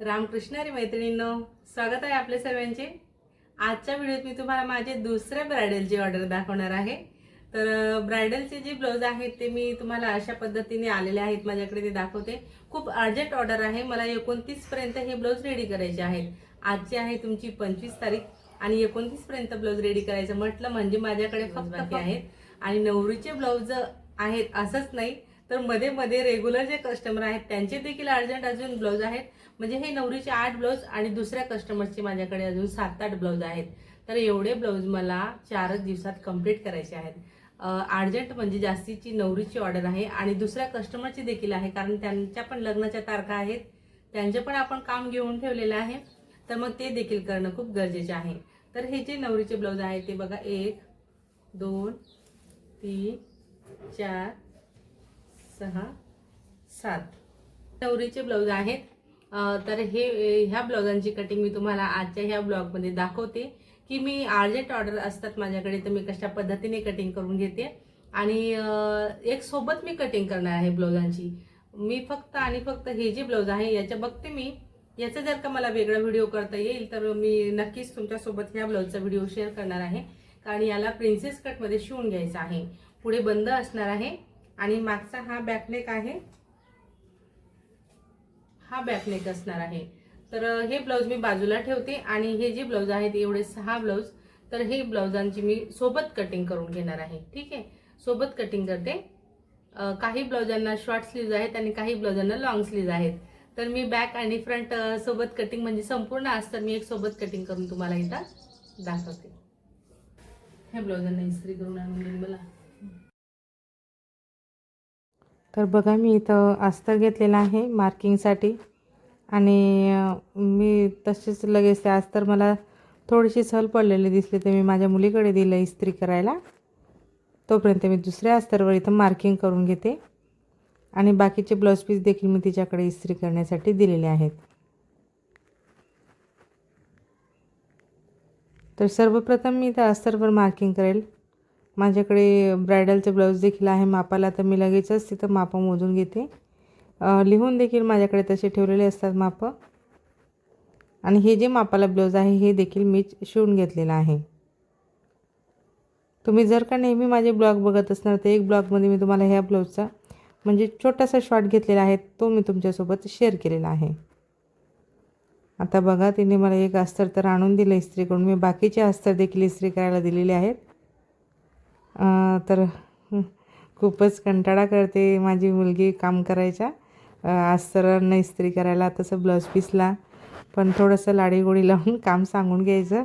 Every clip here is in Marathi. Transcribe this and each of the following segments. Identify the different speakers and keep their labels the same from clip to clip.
Speaker 1: रामकृष्णारी मैत्रिणींनो स्वागत आहे आपल्या सर्वांचे. आजच्या व्हिडिओत मी तुम्हाला माझे दुसऱ्या ब्रायडलची ऑर्डर दाखवणार आहे. तर ब्रायडलचे जे ब्लाऊज आहेत ते मी तुम्हाला अशा पद्धतीने आलेले आहेत माझ्याकडे ते दाखवते. खूप अर्जंट ऑर्डर आहे. मला एकोणतीस पर्यंत हे ब्लाऊज रेडी करायचे आहेत. आजची आहे तुमची पंचवीस तारीख आणि एकोणतीस पर्यंत ब्लाऊज रेडी करायचं म्हटलं म्हणजे माझ्याकडे फक्त बाकी आहेत. आणि नवरीचे ब्लाऊज आहेत असंच नाही तर मध्ये मध्ये रेग्युलर जे कस्टमर आहेत त्यांचे देखील अर्जंट अजून ब्लाऊज आहेत. म्हणजे हे नवरीचे आठ ब्लाऊज आणि दुसऱ्या कस्टमरचे माझ्याकडे अजून सात आठ ब्लाऊज आहेत. तर एवढे ब्लाऊज मला चारच दिवसात कंप्लीट करायचे आहेत. अर्जंट म्हणजे जास्तीची नवरीची ऑर्डर आहे आणि दुसऱ्या कस्टमरची देखील आहे कारण त्यांच्या पण लग्नाच्या तारखा आहेत. त्यांचे पण आपण काम घेऊन ठेवलेलं आहे. तर मग ते देखील करणं खूप गरजेचे आहे. तर हे जे नवरीचे ब्लाऊज आहे ते बघा एक दोन तीन चार सहा सात नवरीचे ब्लाऊज आहेत. तर हे ह्या ब्लाऊजांची कटिंग मी तुम्हाला आजच्या ह्या ब्लॉगमध्ये दाखवते की मी अर्जंट ऑर्डर असतात माझ्याकडे तर मी कशा पद्धतीने कटिंग करून घेते. आणि एक सोबत मी कटिंग करणार आहे ब्लाऊजांची मी फक्त आणि फक्त हे जे ब्लाऊज आहे याच्या बघते मी. याचा जर का मला वेगळा व्हिडिओ करता येईल तर मी नक्कीच तुमच्यासोबत ह्या ब्लाऊजचा व्हिडिओ शेअर करणार आहे. कारण याला प्रिन्सेस कटमध्ये शिवून घ्यायचा आहे. पुढे बंद असणार आहे. आणि मागचा हा बॅकनेक आहे. हा बॅकनेक असणार आहे. तर हे ब्लाऊज मी बाजूला ठेवते आणि हे जे ब्लाऊज आहेत एवढे सहा ब्लाऊज तर हे ब्लाऊजांची मी सोबत कटिंग करून घेणार आहे. ठीक आहे? सोबत कटिंग करते. काही ब्लाऊजांना शॉर्ट स्लीव्ज आहेत आणि काही ब्लाऊजांना लॉंग स्लीव्ज आहेत. तर मी बॅक आणि फ्रंट सोबत कटिंग म्हणजे संपूर्ण असतं मी एक सोबत कटिंग करून तुम्हाला इथं दाखवते. ह्या ब्लाऊजांना इस्त्री करून आणून देईन मला
Speaker 2: तर बघा मी इथं अस्तर घेतलेलं आहे मार्किंगसाठी. आणि मी तसेच लगेच ते अस्तर मला थोडीशी सल पडलेली दिसली तर मी माझ्या मुलीकडे दिलं इस्त्री करायला. तोपर्यंत मी दुसऱ्या अस्तरवर इथं मार्किंग करून घेते. आणि बाकीचे ब्लाऊज पीस देखील मी तिच्याकडे इस्त्री करण्यासाठी दिलेले आहेत. तर सर्वप्रथम मी त्या अस्तरवर मार्किंग करेल. माझ्याकडे ब्रायडलचे ब्लाऊज देखील आहे. मापाला तर मी लगेचच तिथं मापं मोजून घेते. लिहून देखील माझ्याकडे तसे ठेवलेले असतात मापं. आणि हे जे मापाला ब्लाऊज आहे हे देखील मी शिवून घेतलेलं आहे. तुम्ही जर का नेहमी माझे ब्लॉग बघत असणार तर एक ब्लॉगमध्ये मी तुम्हाला ह्या ब्लाऊजचा म्हणजे छोटासा शॉर्ट घेतलेला आहे तो मी तुमच्यासोबत शेअर केलेला आहे. आता बघा तिने मला एक अस्तर तर आणून दिलं इस्त्री करून मी बाकीचे अस्तर देखील इस्त्री करायला दिलेले आहेत. तर खूपच कंटाळा करते माझी मुलगी काम करायच्या. अं, अस्तरांना इस्त्री करायला तसं ब्लाऊज पीसला. पण थोडंसं लाडीगोडी लावून काम सांगून घ्यायचं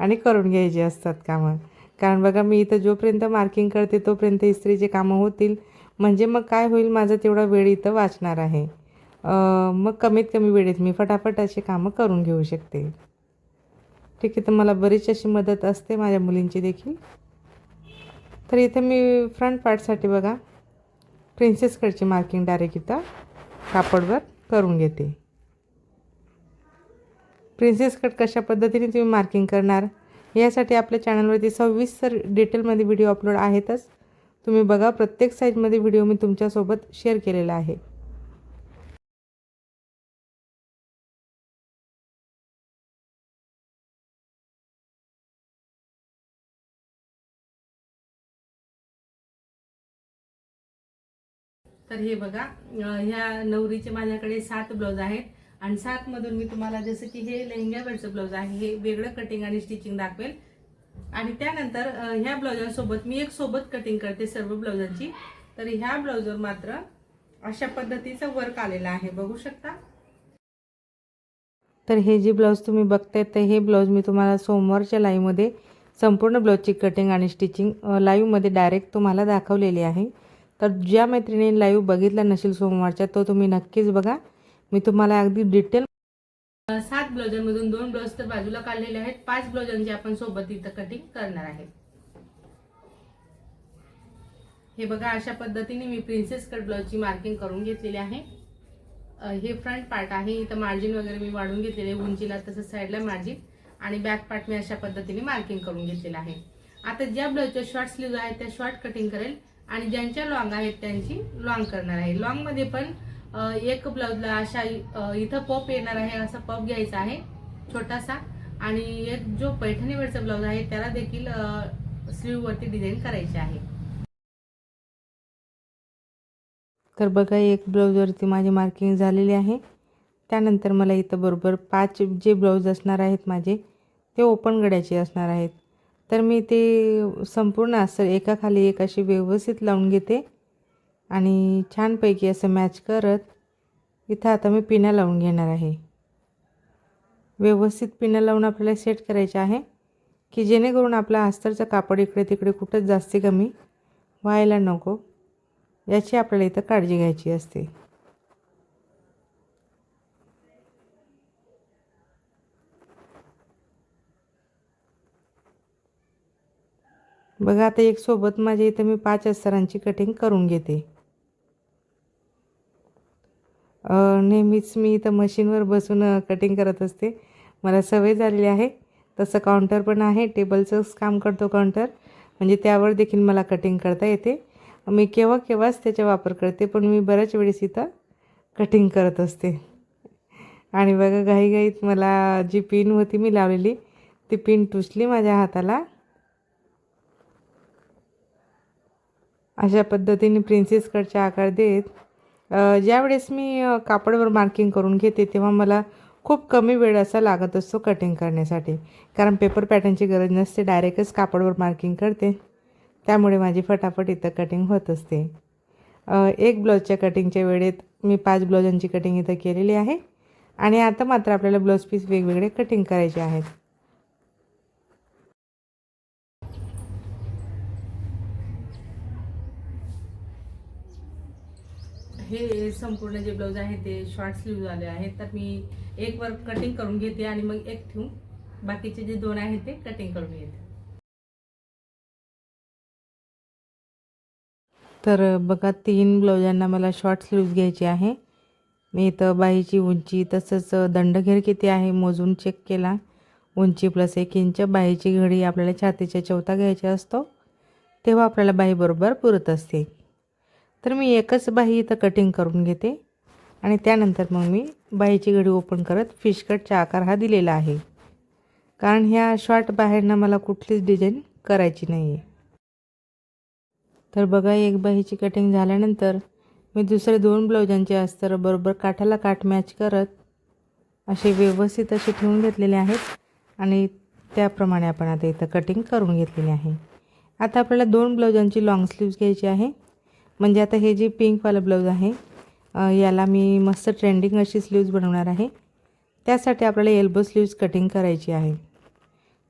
Speaker 2: आणि करून घ्यायचे असतात कामं. कारण बघा मी इथं जोपर्यंत मार्किंग करते तोपर्यंत इस्त्रीचे कामं होतील. म्हणजे मग काय होईल माझं तेवढा वेळ इथं वाचणार आहे. मग कमीत कमी वेळेत मी फटाफट असे कामं करून घेऊ शकते. ठीक आहे तर मला बरीच अशी मदत असते माझ्या मुलींची देखील. तर इथं मी फ्रंट पार्टसाठी बघा. प्रिन्सेसकडची मार्किंग डायरेक्ट इथं कापडवर करून घेते. प्रिन्सेस कट कशा पद्धतीने तुम्ही मार्किंग करणार? यासाठी आपल्या चॅनलवरती सव्वीस तर डिटेलमध्ये व्हिडिओ अपलोड आहेतच. तुम्ही बघा प्रत्येक साईजमध्ये व्हिडिओ मी तुमच्यासोबत शेअर केलेला आहे.
Speaker 1: तर हे बघा ह्या नवरीचे माझ्याकडे सात ब्लाऊज आहेत. आणि सात मधून मी तुम्हाला जसं की हे लेहंग्यावरचं ब्लाऊज आहे हे वेगळं कटिंग आणि स्टिचिंग दाखवेल. आणि त्यानंतर ह्या ब्लाऊजांसोबत मी एक सोबत कटिंग करते सर्व ब्लाऊजांची तर ह्या ब्लाऊजवर मात्र अशा पद्धतीचं वर्क आलेलं आहे. बघू शकता?
Speaker 2: तर हे जे ब्लाऊज तुम्ही बघताय तर हे ब्लाऊज मी तुम्हाला सोमवारच्या लाईव्हमध्ये संपूर्ण ब्लाऊजची कटिंग आणि स्टिचिंग लाईव्हमध्ये डायरेक्ट तुम्हाला दाखवलेली आहे. तर ज्या मैत्रिणीने लाईव्ह बघितला नसेल सोमवारच्या तो तुम्ही नक्कीच बघा. मी तुम्हाला अगदी डिटेल
Speaker 1: सात ब्लाऊजांमधून दोन ब्लाउज तर बाजूला काढलेले आहेत. पाच ब्लाउजांची आपण सोबत इथं कटिंग करणार आहे हे बघा अशा पद्धतीने मी प्रिन्सेस कट ब्लाउजची मार्किंग करून घेतलेली आहे. हे फ्रंट पार्ट आहे. इथं मार्जिन वगैरे मी वाढून घेतलेले उंचीला तसंच साईडला मार्जिन आणि बॅक पार्ट मी अशा पद्धतीने मार्किंग करून घेतलेलं आहे. आता ज्या ब्लाऊजच्या शॉर्ट स्लीव्ह आहेत त्या शॉर्ट कटिंग करेल. आणि ज्यांच्या लॉंग आहेत त्यांची लॉंग करणार आहे. लॉंगमध्ये पण एक ब्लाऊजला अशा इथं पप येणार आहे असा पप घ्यायचा आहे छोटासा. आणि एक जो पैठणीवरचा ब्लाऊज आहे त्याला देखील स्लीव वरती डिझाईन करायची आहे.
Speaker 2: तर बघा एक ब्लाऊजवरती माझी मार्किंग झालेली आहे. त्यानंतर मला इथं बरोबर पाच जे ब्लाऊज असणार आहेत माझे ते ओपन गड्याचे असणार आहेत. तर मी ते संपूर्ण असं एकाखाली एक अशी व्यवस्थित लावून घेते. आणि छानपैकी असं मॅच करत इथं आता मी पिण्या लावून घेणार आहे. व्यवस्थित पिण्या लावून आपल्याला सेट करायचे आहे की जेणेकरून आपला अस्तरचं कापड इकडे तिकडे कुठंच जास्ती कमी व्हायला नको. याची आपल्याला इथं काळजी घ्यायची असते. बघा आता एक सोबत माझ्या इथं मी पाच अस्तरांची कटिंग करून घेते. नेहमीच मी इथं मशीनवर बसून कटिंग करत असते. मला सवय झालेली आहे. तसं काउंटर पण आहे. टेबलचंच काम करतो काउंटर म्हणजे त्यावर देखील मला कटिंग करता येते. मी केव्हा केव्हाच त्याचा वापर करते पण मी बऱ्याच वेळेस इथं कटिंग करत असते. आणि बघा घाईघाईत मला जी पिन होती मी लावलेली ती पिन टुचली माझ्या हाताला. अशा पद्धतीने प्रिन्सेसकडचा आकार देत ज्यावेळेस मी कापडवर मार्किंग करून घेते तेव्हा मला खूप कमी वेळ असा लागत असतो कटिंग करण्यासाठी. कारण पेपर पॅटर्नची गरज नसते डायरेक्टच कापडवर मार्किंग करते. त्यामुळे माझी फटाफट इथं कटिंग होत असते. एक ब्लाऊजच्या कटिंगच्या वेळेत मी पाच ब्लाऊजांची कटिंग इथं केलेली आहे. आणि आता मात्र आपल्याला ब्लाऊज पीस वेगवेगळे कटिंग करायचे आहेत.
Speaker 1: हे संपूर्ण जे ब्लाऊज आहे ते शॉर्ट स्लीव झाले आहेत. तर मी एक वर कटिंग करून घेते आणि मग एक ठेवून बाकीचे जे दोन आहेत ते कटिंग करून घेते.
Speaker 2: तर बघा तीन ब्लाऊजांना मला शॉर्ट स्लीव्ज घ्यायची आहे. मी इथं बाहीची उंची तसंच दंडघेर किती आहे मोजून चेक केला. उंची प्लस एक इंच बाहीची घडी आपल्याला छातीच्या चौथा घ्यायचा असतो. तेव्हा आपल्याला बाहीबरोबर पुरत असते. तर मी एकच बाही इथं कटिंग करून घेते. आणि त्यानंतर मग मी बाहीची घडी ओपन करत फिश कटचा आकार हा दिलेला आहे. कारण ह्या शॉर्ट बाहेरनं मला कुठलीच डिझाईन करायची नाही आहे तर बघा एक बाहीची कटिंग झाल्यानंतर मी दुसरे दोन ब्लाऊजांचे अस्तर बरोबर काठाला काठ मॅच करत असे व्यवस्थित असे ठेवून घेतलेले आहेत. आणि त्याप्रमाणे आपण आता इथं कटिंग करून घेतलेली आहे. आता आपल्याला दोन ब्लाऊजांची लाँग स्लीव्ज घ्यायची आहे. म्हणजे आता हे जे पिंकवालं ब्लाऊज आहे याला मी मस्त ट्रेंडिंग अशी स्लीव्ज बनवणार आहे. त्यासाठी आपल्याला एल्बो स्लीव्ज कटिंग करायची आहे.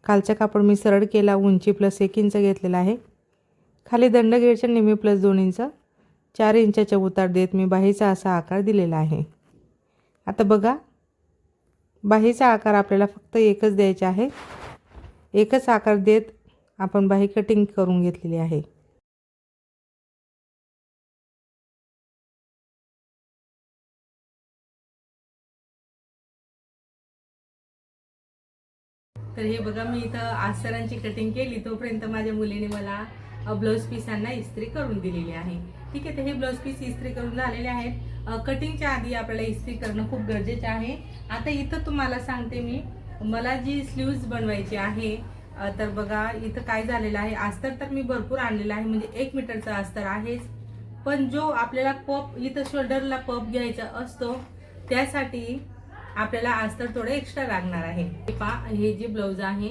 Speaker 2: खालचा कापड मी सरळ केला उंची प्लस एक इंच घेतलेला आहे. खाली दंडगेरच्या निमी प्लस दोन इंच चार इंचाच्या उतार देत मी बाहीचा असा आकार दिलेला आहे. आता बघा बाहीचा आकार आपल्याला फक्त एकच द्यायचा आहे. एकच आकार देत आपण बाही कटिंग करून घेतलेली आहे.
Speaker 1: तर हे बघा मी इथं आसरांची कटिंग केली. तोपर्यंत माझ्या मुलीने मला ब्लाऊज पीसांना इस्त्री करून दिलेली आहे. ठीक आहे तर हे ब्लाऊज पीस इस्त्री करून झालेले आहेत. कटिंगच्या आधी आपल्याला इस्त्री करणं खूप गरजेचं आहे. आता इथं तुम्हाला सांगते मी मला जी स्लीव्ज बनवायची आहे तर बघा इथं काय झालेलं आहे. अस्तर तर मी भरपूर आणलेलं आहे म्हणजे एक मीटरचा अस्तर आहेच पण जो आपल्याला पप इथं शोल्डरला पप घ्यायचा असतो त्यासाठी आपल्याला आज तर थोडं एक्स्ट्रा लागणार आहे. हे पा हे जे ब्लाऊज आहे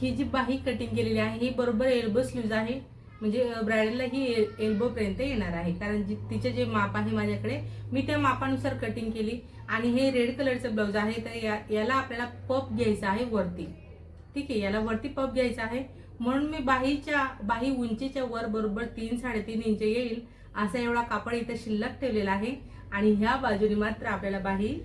Speaker 1: ही जी बाही कटिंग केलेली आहे ही बरोबर एल्बो स्लीव्ज आहे. म्हणजे ब्रायडलला ही एल्बोपर्यंत येणार आहे. कारण जी तिचे जे माप आहे माझ्याकडे मी त्या मापानुसार कटिंग केली. आणि हे रेड कलरचं ब्लाऊज आहे तर या याला आपल्याला पप घ्यायचा आहे वरती. ठीक आहे याला वरती पप घ्यायचा आहे. म्हणून मी बाहीच्या बाही उंचीच्या वर बरोबर तीन साडेतीन इंच येईल. असा एवढा कापड इथं शिल्लक ठेवलेला आहे. आणि ह्या बाजूने मात्र आपल्याला बाही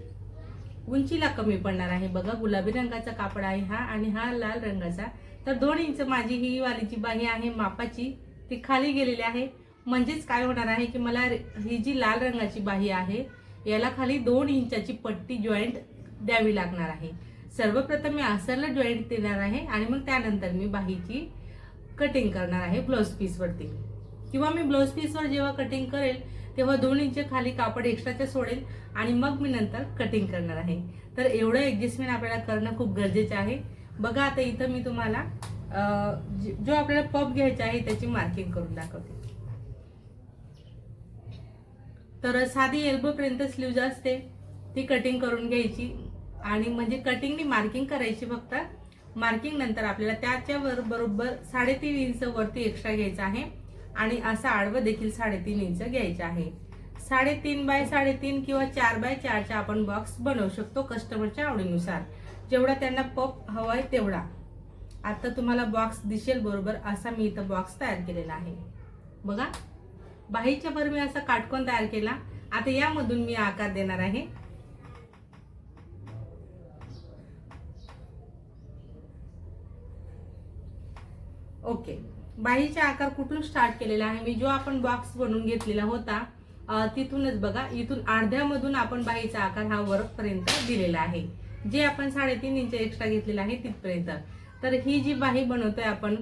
Speaker 1: उंचीला कमी पडणार आहे. बघा गुलाबी रंगाचा कापड आहे हा आणि हा लाल रंगाचा. तर दोन इंच माझी ही वालीची बाही आहे मापाची. ती खाली गेलेली आहे. म्हणजेच काय होणार आहे की मला ही जी लाल रंगाची बाही आहे याला खाली दोन इंचाची पट्टी जॉईंट द्यावी लागणार आहे. सर्वप्रथम मी आसरला जॉईंट देणार आहे आणि मग त्यानंतर मी बाहीची कटिंग करणार आहे ब्लाऊज पीसवरती किंवा मी ब्लाऊज पीसवर जेव्हा कटिंग करेल तेव्हा दोन इंच खाली कापड एक्स्ट्राचे सोडेल आणि मग मी नंतर कटिंग करणार आहे. तर एवढं ॲडजस्टमेंट आपल्याला करणं खूप गरजेचं आहे. बघा आता इथं मी तुम्हाला जो आपल्याला पप घ्यायचा आहे त्याची मार्किंग करून दाखवते. तर साधी एल्बोपर्यंत स्लीव्ज असते. ती कटिंग करून घ्यायची. आणि म्हणजे कटिंगनी मार्किंग करायची फक्त. मार्किंग नंतर आपल्याला त्याच्यावर बरोबर साडेतीन इंच वरती एक्स्ट्रा घ्यायचं आहे. आणि असं आडवं देखील साडेतीन इंच घ्यायचं आहे. साडेतीन बाय साडेतीन किंवा चार बाय चारचा आपण बॉक्स बनवू शकतो कस्टमरच्या आवडीनुसार. जेवढा त्यांना पप हवाय तेवढा. आता तुम्हाला बॉक्स दिसेल बरोबर असा मी इथं बॉक्स तयार केलेला आहे. बघा. बाहीच्या वर मी असा काटकोन तयार केला. आता यामधून मी आकार देणार आहे. ओके. बाहीचा आकार कुठून स्टार्ट केलेला आहे? मी जो आपण बॉक्स बनवून घेतलेला होता तिथूनच बघा इथून अर्ध्यामधून आपण बाहीचा आकार हा वरपर्यंत दिलेला आहे. जे आपण साडेतीन इंच एक्स्ट्रा घेतलेला आहे तिथपर्यंत. तर ही जी बाही बनवतोय आपण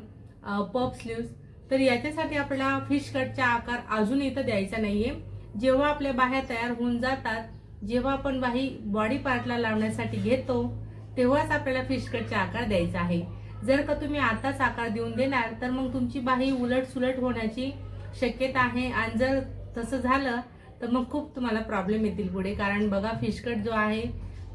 Speaker 1: पप स्लीव्स तर याच्यासाठी आपल्याला फिश कटचा आकार अजून इथं द्यायचा नाहीये. जेव्हा आपल्या बाह्या तयार होऊन जातात जेव्हा आपण बाही बॉडी पार्टला लावण्यासाठी घेतो तेव्हाच आपल्याला फिश कटचा आकार द्यायचा आहे. जर का तुम्ही आताच आकार देऊन देणार तर मग तुमची बाही उलट सुलट होण्याची शक्यता आहे. आणि जर तसं झालं तर मग खूप तुम्हाला प्रॉब्लेम येतील पुढे. कारण बघा फिशकट जो आहे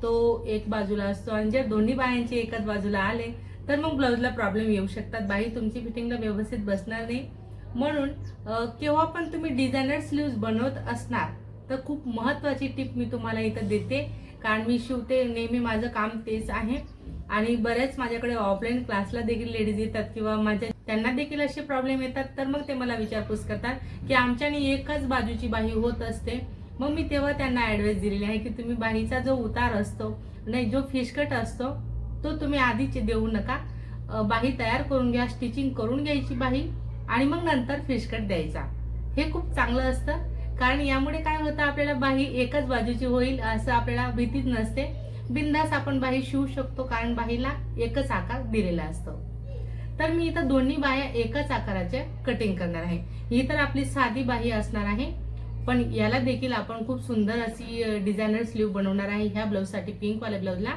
Speaker 1: तो एक बाजूला असतो. आणि जर दोन्ही बायांचे एकाच बाजूला आले तर मग ब्लाऊजला प्रॉब्लेम येऊ शकतात. बाही तुमची फिटिंगला व्यवस्थित बसणार नाही. म्हणून केव्हा पण तुम्ही डिझायनर स्लीव्ज बनवत असणार तर खूप महत्त्वाची टिप मी तुम्हाला इथं देते. कारण मी शिवते नेहमी माझं काम तेच आहे. आणि बऱ्याच माझ्याकडे ऑफलाईन क्लासला देखील लेडीज येतात किंवा माझ्या त्यांना देखील असे प्रॉब्लेम येतात तर मग ते मला विचारपूस करतात की आमच्याने एकच बाजूची बाही होत असते. मग मी तेव्हा त्यांना ॲडवाईस दिलेली आहे की तुम्ही बाहीचा जो उतार असतो नाही जो फिशकट असतो तो तुम्ही आधीच देऊ नका. बाही तयार करून घ्या स्टिचिंग करून घ्यायची बाही आणि मग नंतर फिशकट द्यायचा. हे खूप चांगलं असतं. कारण यामुळे काय होतं आपल्याला बाही एकच बाजूची होईल असं आपल्याला भीतीच नसते. बिंदास आपण बाही शिवू शकतो कारण बाहीला एकच आकार दिलेला असतो. तर मी इथं दोन्ही बाह्या एकाच आकाराच्या कटिंग करणार आहे. ही तर आपली साधी बाही असणार आहे पण याला देखील आपण खूप सुंदर अशी डिझायनर स्लीव बनवणार आहे. ह्या ब्लाऊजसाठी पिंकवाल्या ब्लाऊजला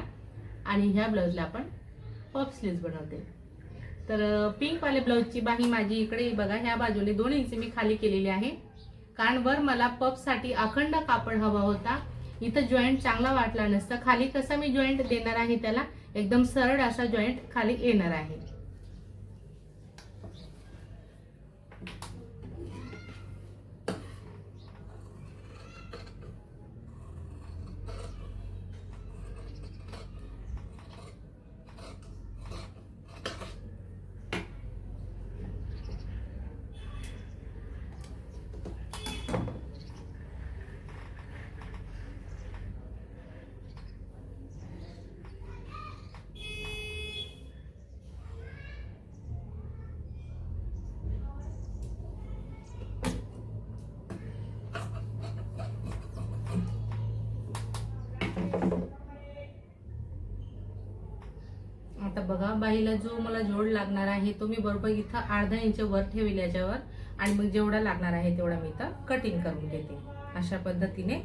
Speaker 1: आणि ह्या ब्लाऊजला आपण पॉप स्लीव्ज बनवते. तर पिंकवाल्या ब्लाऊजची बाही माझी इकडे बघा. ह्या बाजूने दोन इंच मी खाली केलेली आहे. कारण वर मला पपसाठी अखंड कापड हवा होता. इथं जॉईंट चांगला वाटला नसता. खाली कसा मी जॉईंट देणार आहे त्याला? एकदम सरळ असा जॉईंट खाली येणार आहे आता बघा बाईला जो मला जोड लागणार आहे तो मी बरोबर इथं अर्धा इंच वर ठेवेल याच्यावर. आणि मग जेवढा लागणार आहे तेवढा मी इथं कटिंग करून घेते. अशा पद्धतीने.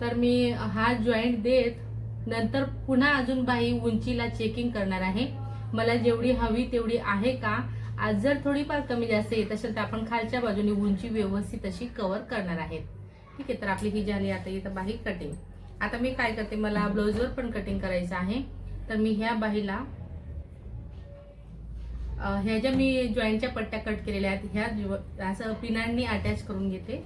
Speaker 1: तर मी हा जॉईंट देत नंतर पुन्हा अजून बाई उंचीला चेकिंग करणार आहे. मला जेवढी हवी तेवढी आहे का? आज जर थोडीफार कमी जास्त येत असेल तर आपण खालच्या बाजूने उंची व्यवस्थित अशी कव्हर करणार आहेत. ठीक आहे तर आपली ही झाली आता इथं बाही कटिंग आता मी काय करते मला ब्लाऊजवर पण कटिंग करायचं आहे. तर मी ह्या बाहीला ह्या ज्या मी जॉईंटच्या पट्ट्या कट केलेल्या आहेत ह्या असं पिनांनी अटॅच करून घेते.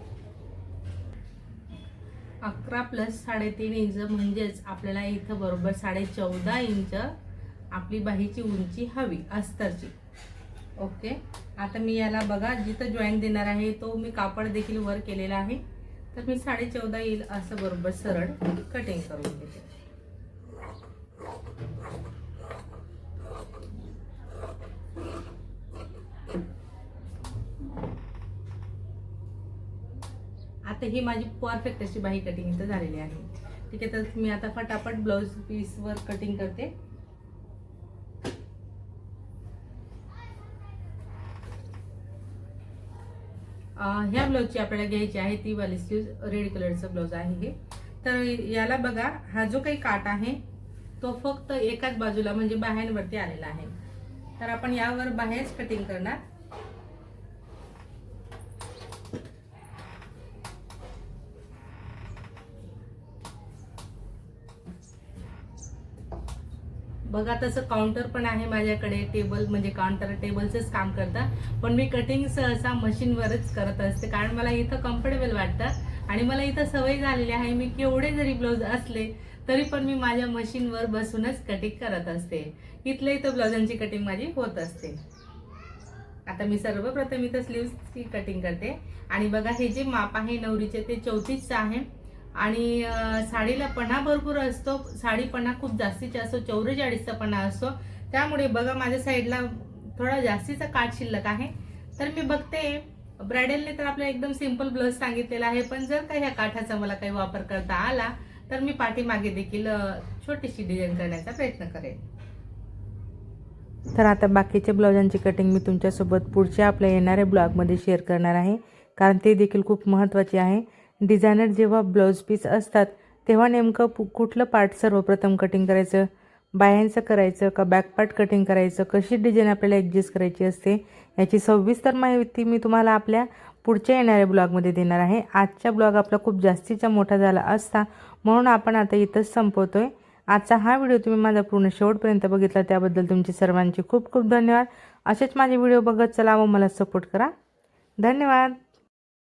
Speaker 1: अकरा प्लस साडेतीन इंच म्हणजेच आपल्याला इथं बरोबर साडे चौदा इंच आपली बाहीची उंची हवी अस्तरची. ओके? आता मी याला बघा जिथं जॉईंट देणार आहे तो मी कापड देखील वर केलेला आहे. तर मी साडे चौदा येईल असं बरोबर सरळ कटिंग करून घेते. आता ही माझी परफेक्ट अशी बाही कटिंग इथं झालेली आहे. ठीक आहे तर मी आता फटाफट ब्लाऊज पीसवर कटिंग करते. ह्या ब्लाऊजची आपल्याला घ्यायची आहे ती वाली स्लीव रेड कलरचं ब्लाऊज आहे हे. तर याला बघा हा जो काही काट आहे तो फक्त एकाच बाजूला म्हणजे बाह्यांवरती आलेला आहे. तर आपण यावर बाहेरच कटिंग करणार. बघा तसं काउंटर पण आहे माझ्याकडे टेबल म्हणजे काउंटर टेबलचंच काम करतं पण मी कटिंग सहसा मशीनवरच करत असते कारण मला इथं कम्फर्टेबल वाटतं. आणि मला इथं सवय झालेली आहे मी केवढे जरी ब्लाऊज असले तरी पण मी माझ्या मशीनवर बसूनच कटिंग करत असते. इथल्या इथं ब्लाउजांची कटिंग माझी होत असते. आता मी सर्वप्रथम इथं स्लीव्सची कटिंग करते. आणि बघा हे जे माप आहे नवरीचे ते चौतीसचं आहे. आणि साडीला पणा भरपूर असतो. साडी पणा खूप जास्तीचा असतो चौवेचाळीसचा पणा असतो त्यामुळे बघा माझ्या साईडला थोडा जास्तीचा काठ शिल्लक आहे. तर मी बघते. ब्रायडलने तर आपल्याला एकदम सिंपल ब्लाऊज सांगितलेला आहे. पण जर का ह्या काठाचा मला काही वापर करता आला तर मी पाठीमागे देखील छोटीशी डिझाईन करण्याचा प्रयत्न करेन.
Speaker 2: तर आता बाकीच्या ब्लाउजांची कटिंग मी तुमच्यासोबत पुढच्या आपल्या येणाऱ्या ब्लॉगमध्ये शेअर करणार आहे. कारण ते देखील खूप महत्त्वाचे आहे. डिझायनर जेव्हा ब्लाऊज पीस असतात तेव्हा नेमकं पु कुठलं पार्ट सर्वप्रथम कटिंग करायचं? बायांचं करायचं का बॅक पार्ट कटिंग करायचं? कशी डिझाईन आपल्याला ॲडजस्ट करायची असते? याची सविस्तर माहिती मी तुम्हाला आपल्या पुढच्या येणाऱ्या ब्लॉगमध्ये देणार आहे. आजचा ब्लॉग आपला खूप जास्तीचा मोठा झाला असता म्हणून आपण आता इथंच संपवतो आहे आजचा हा व्हिडिओ तुम्ही माझा पूर्ण शेवटपर्यंत बघितला त्याबद्दल तुमचे सर्वांचे खूप खूप धन्यवाद. असेच माझे व्हिडिओ बघत चला व मला सपोर्ट करा. धन्यवाद.